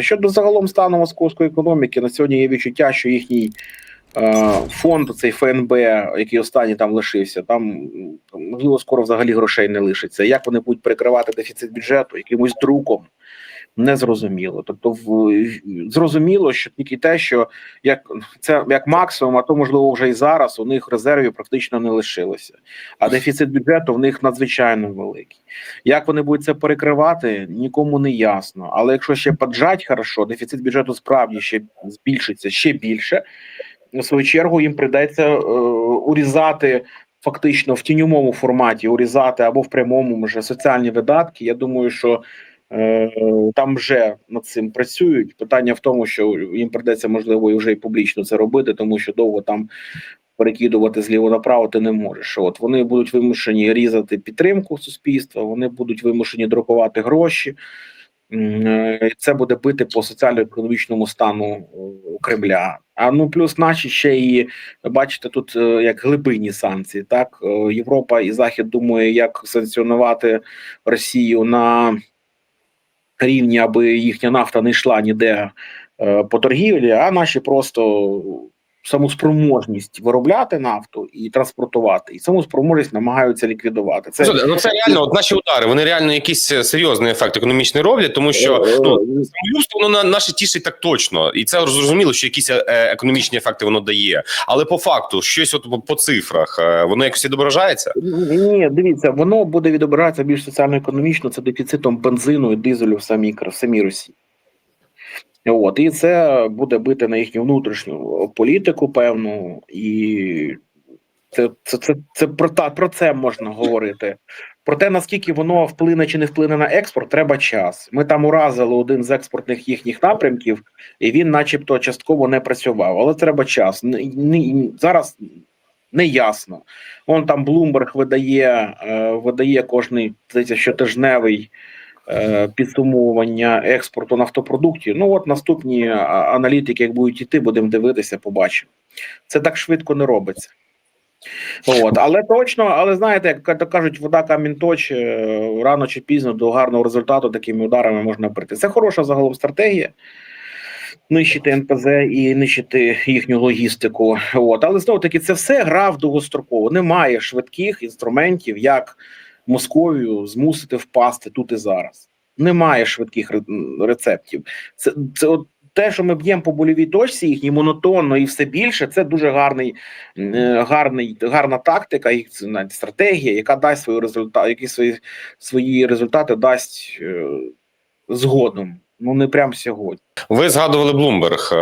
Щодо загалом стану московської економіки, на сьогодні є відчуття, що їхній е, фонд, цей ФНБ, який останній там лишився, там можливо скоро взагалі грошей не лишиться. Як вони будуть перекривати дефіцит бюджету якимось друком? Не зрозуміло. Тобто, в зрозуміло, що тільки те, що як це як максимум, а то можливо вже і зараз у них резервів практично не лишилося. А дефіцит бюджету в них надзвичайно великий. Як вони будуть це перекривати, нікому не ясно. Але якщо ще поджать хорошо, дефіцит бюджету справді ще збільшиться ще більше. В свою чергу їм прийдеться е, урізати фактично в тіньовому форматі, урізати або в прямому вже соціальні видатки. Я думаю, що там вже над цим працюють. Питання в тому, що їм прийдеться можливо вже і публічно це робити, тому що довго там перекидувати зліво направо ти не можеш. От вони будуть вимушені різати підтримку суспільства, вони будуть вимушені друкувати гроші. Е, Це буде бити по соціально-економічному стану е, Кремля. А ну плюс наші ще і бачите, тут е, як глибинні санкції. Так Е, Європа і Захід думає, як санкціонувати Росію на рівні, аби їхня нафта не йшла ніде е, по торгівлі, а наші просто саму спроможність виробляти нафту і транспортувати, і саму спроможність намагаються ліквідувати. Це ну це реально от наші удари. Вони реально якийсь е, серйозний ефект економічний роблять, тому що Е, ну самолюбство воно на наше тішить так точно, і це зрозуміло, що якісь е, економічні ефекти воно дає. Але по факту, щось от по- цифрах, воно якось відображається. Ні, дивіться, воно буде відобиратися більш соціально-економічно, це дефіцитом бензину і дизелю в самій в самій Росії. От, і це буде бити на їхню внутрішню політику, певну, і це, це, це, це про, та, про це можна говорити. Про те, наскільки воно вплине чи не вплине на експорт, треба час. Ми там уразили один з експортних їхніх напрямків, і він, начебто, частково не працював. Але треба час. Зараз не ясно. Он там Bloomberg видає, е, видає кожний щотижневий е, підсумовування експорту нафтопродуктів. Ну от наступні аналітики, як будуть іти, будемо дивитися, побачимо. Це так швидко не робиться. От, але точно, але знаєте, як кажуть, вода камінь точе, е, рано чи пізно до гарного результату такими ударами можна прийти. Це хороша загалом стратегія. Нищити НПЗ і нищити їхню логістику. От, але знову таки, це все гра в довгостроково. Немає швидких інструментів, як Московію змусити впасти тут і зараз. Немає швидких рецептів. Це, це от те, що ми б'ємо по больовій точці, їхній монотонно і все більше. Це дуже гарний, е, гарний, гарна тактика і навіть стратегія, яка дасть свої результати, які свої, свої результати дасть е, згодом. Ну не прямо сьогодні. Ви згадували Bloomberg,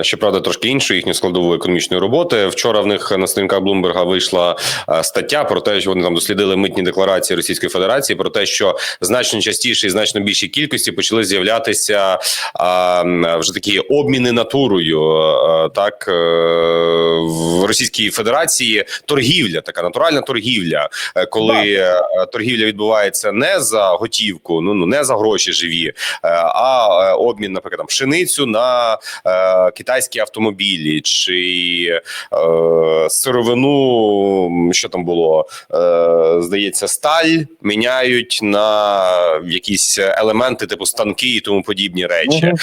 е, щоправда, трошки іншу їхню складову економічної роботи. Вчора в них на сторінках Bloomberg вийшла е, стаття про те, що вони там дослідили митні декларації Російської Федерації, про те, що значно частіше і значно більшій кількості почали з'являтися а, вже такі обміни натурою. е, Так е, в Російській Федерації торгівля, така натуральна торгівля, е, коли е, торгівля відбувається не за готівку, ну ну не за гроші живі, е, а е, обмін, наприклад, там пшеницю на е, китайські автомобілі чи е, сировину, що там було, е, здається, сталь міняють на якісь елементи, типу станки і тому подібні речі. Е,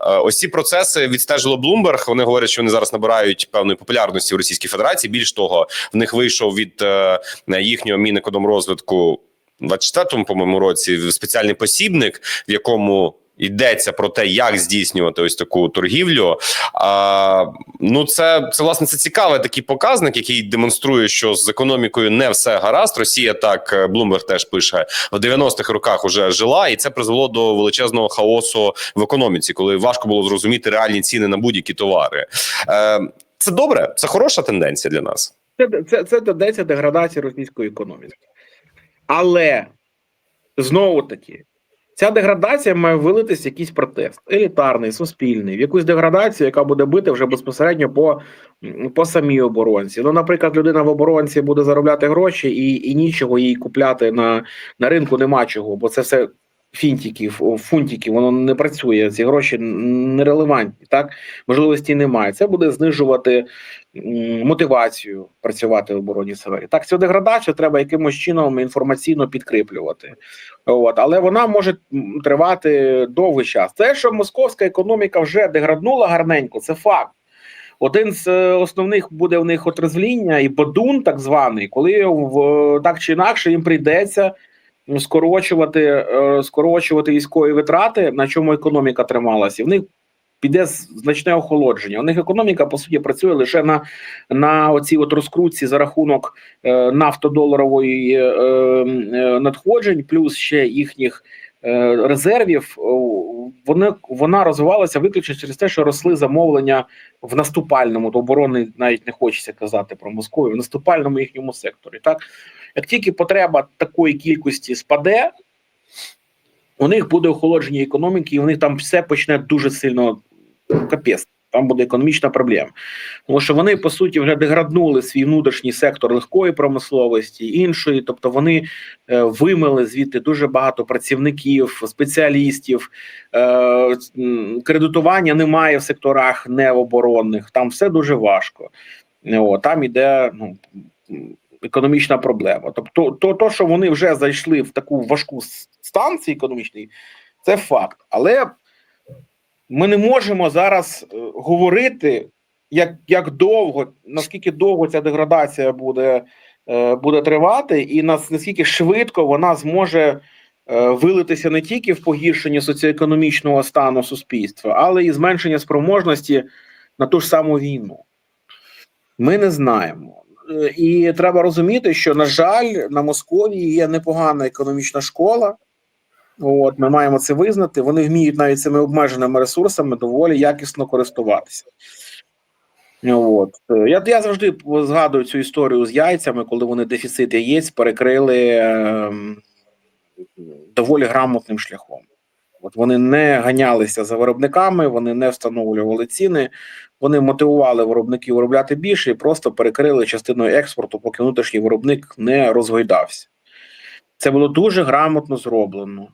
Ось ці процеси відстежило Bloomberg. Вони говорять, що вони зараз набирають певної популярності в Російській Федерації. Більш того, в них вийшов від е, їхнього Мінекономрозвитку в 24-му, по-моєму, році спеціальний посібник, в якому йдеться про те, як здійснювати ось таку торгівлю. А, ну, це, це власне це цікавий такий показник, який демонструє, що з економікою не все гаразд. Росія так Bloomberg теж пише в 90-х роках уже жила, і це призвело до величезного хаосу в економіці, коли важко було зрозуміти реальні ціни на будь-які товари. Е, це добре, це хороша тенденція для нас. Це, це, це тенденція деградації російської економіки. Але знову таки, ця деградація має вилитися в якийсь протест, елітарний, суспільний, в якусь деградацію, яка буде бити вже безпосередньо по, по самій оборонці. Ну, наприклад, людина в оборонці буде заробляти гроші і, і нічого їй купляти на, на ринку нема чого, бо це все фінтиків, о, фунтиків, воно не працює. Ці гроші нерелевантні. Так можливості немає. Це буде знижувати мотивацію працювати в оборонній сфері. Так, цю деградацію треба якимось чином інформаційно підкріплювати. От, але вона може тривати довгий час. Те, що московська економіка вже деграднула гарненько, це факт. Один з е, основних буде в них отрезвління і бадун, так званий, коли в так чи інакше їм прийдеться скорочувати, е, скорочувати військові витрати, на чому економіка трималася. В них піде значне охолодження. У них економіка по суті працює лише на, на оцій от розкрутці за рахунок е, нафтодоларової е, надходжень, плюс ще їхніх резервів. Вони вона розвивалася виключно через те, що росли замовлення в наступальному, до оборони навіть не хочеться казати про Москву, в наступальному їхньому секторі. Так як тільки потреба такої кількості спаде, у них буде охолодження економіки, і у них там все почне дуже сильно капець. Там буде економічна проблема, тому що вони по суті вже деграднули свій внутрішній сектор легкої промисловості, іншої, тобто вони е, вимили звідти дуже багато працівників, спеціалістів. Е, кредитування немає в секторах необоронних. Там все дуже важко. О, там іде ну, економічна проблема. Тобто, то, то, що вони вже зайшли в таку важку станцію економічний, це факт. Але ми не можемо зараз е, говорити, як, як довго, наскільки довго ця деградація буде, е, буде тривати, і наскільки швидко вона зможе е, вилитися не тільки в погіршення соціоекономічного стану суспільства, але і зменшення спроможності на ту ж саму війну. Ми не знаємо. І треба розуміти, що, на жаль, на Московії є непогана економічна школа. От, ми маємо це визнати. Вони вміють навіть цими обмеженими ресурсами доволі якісно користуватися. От. Е, Я, я завжди згадую цю історію з яйцями, коли вони дефіцит яєць перекрили ем, доволі грамотним шляхом. От вони не ганялися за виробниками, вони не встановлювали ціни, вони мотивували виробників виробляти більше і просто перекрили частину експорту, поки внутрішній виробник не розгойдався. Це було дуже грамотно зроблено.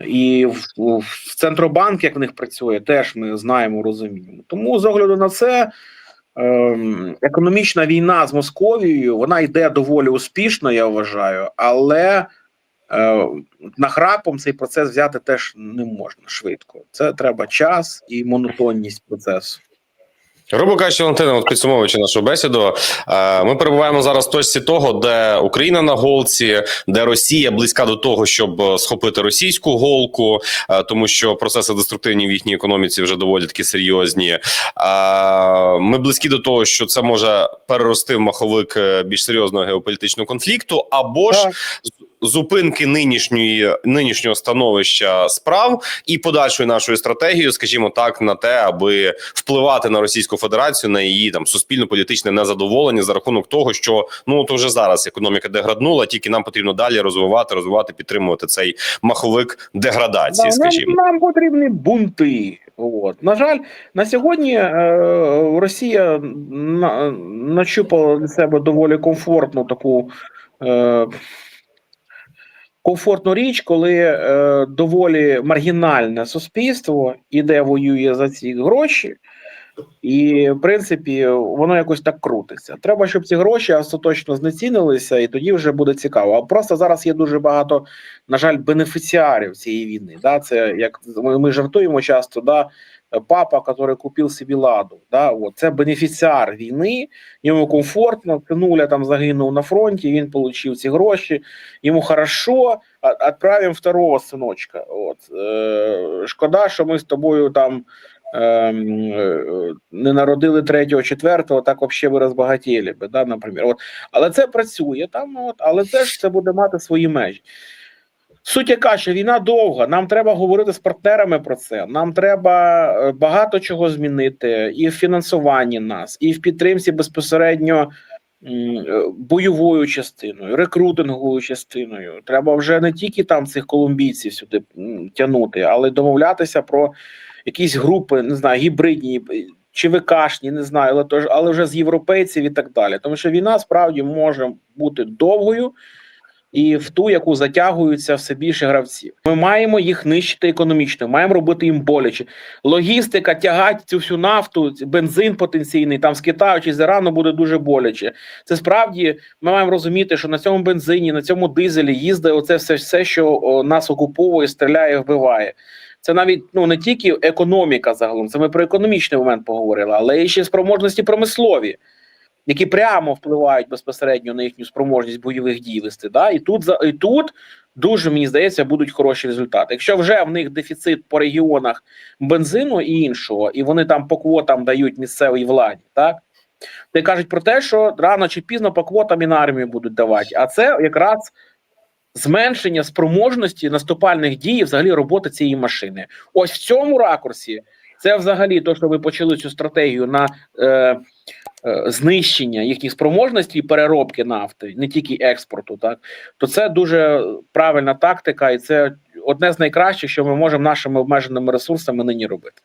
І в, в Центробанк, як в них працює, теж ми знаємо, розуміємо. Тому з огляду на це. ем, Економічна війна з Московією вона йде доволі успішно, я вважаю, але е, нахрапом цей процес взяти теж не можна швидко. Це треба час і монотонність процесу. Грубо кажучи, Валентина, от підсумовуючи нашу бесіду, е, ми перебуваємо зараз в точці того, де Україна на голці, де Росія близька до того, щоб е, схопити російську голку, е, тому що процеси деструктивні в їхній економіці вже доволі таки серйозні. Ми близькі до того, що це може перерости в маховик більш серйозного геополітичного конфлікту, або ж. Зупинки нинішньої нинішнього становища справ і подальшою нашою стратегією, скажімо так, на те, аби впливати на Російську Федерацію на її там суспільно-політичне незадоволення за рахунок того, що ну от уже зараз економіка деграднула, тільки нам потрібно далі розвивати, розвивати, підтримувати цей маховик деградації. Да, скажімо. нам, нам потрібні бунти. От. На жаль, на сьогодні е, Росія на, начупала для себе доволі комфортну таку е, комфортну річ, коли е, доволі маргінальне суспільство іде воює за ці гроші. І, в принципі, воно якось так крутиться. Треба, щоб ці гроші остаточно знецінилися, і тоді вже буде цікаво. А просто зараз є дуже багато, на жаль, бенефіціарів цієї війни. Да? Це як ми, ми жартуємо часто, да? папа, який купив собі ладу. Да? От, це бенефіціар війни, йому комфортно, синуля там загинув на фронті, він отримав ці гроші, йому хорошо, відправимо второго синочка. От. Е, шкода, що ми з тобою там не народили третього, четвертого, так взагалі ви розбагатіли би, да, наприклад. От. Але це працює там, от, але це ж це буде мати свої межі. Суть яка, що війна довга, нам треба говорити з партнерами про це. Нам треба е, багато чого змінити і в фінансуванні нас, і в підтримці безпосередньо е, бойовою частиною, рекрутинговою частиною. Треба вже не тільки там цих колумбійців сюди тягнути, але домовлятися про якісь групи, не знаю, гібридні чи ВКшні, не знаю, але тож, але вже з європейців і так далі. Тому що війна справді може бути довгою. і в ту, яку затягуються все більше гравців. Ми маємо їх нищити економічно, маємо робити їм боляче. Логістика тягати цю всю нафту, бензин потенційний там з Китаю чи з Ірану буде дуже боляче. Це справді ми маємо розуміти, що на цьому бензині, на цьому дизелі їздить оце все, все що о, нас окуповує, стріляє, вбиває. Це навіть ну не тільки економіка загалом, це ми про економічний момент поговорили, але і ще спроможності промислові, які прямо впливають безпосередньо на їхню спроможність бойових дій вести. Да? І тут і тут дуже мені здається будуть хороші результати. Якщо вже в них дефіцит по регіонах бензину і іншого, і вони там по квотам дають місцевій владі, так ти кажуть про те, що рано чи пізно по квотам і на армію будуть давати. А це якраз зменшення спроможності наступальних дій, взагалі роботи цієї машини. Ось в цьому ракурсі це взагалі то, що ви почали цю стратегію на е, е, знищення їхніх спроможностей переробки нафти, не тільки експорту, так то це дуже правильна тактика, і це одне з найкращих, що ми можемо нашими обмеженими ресурсами нині робити.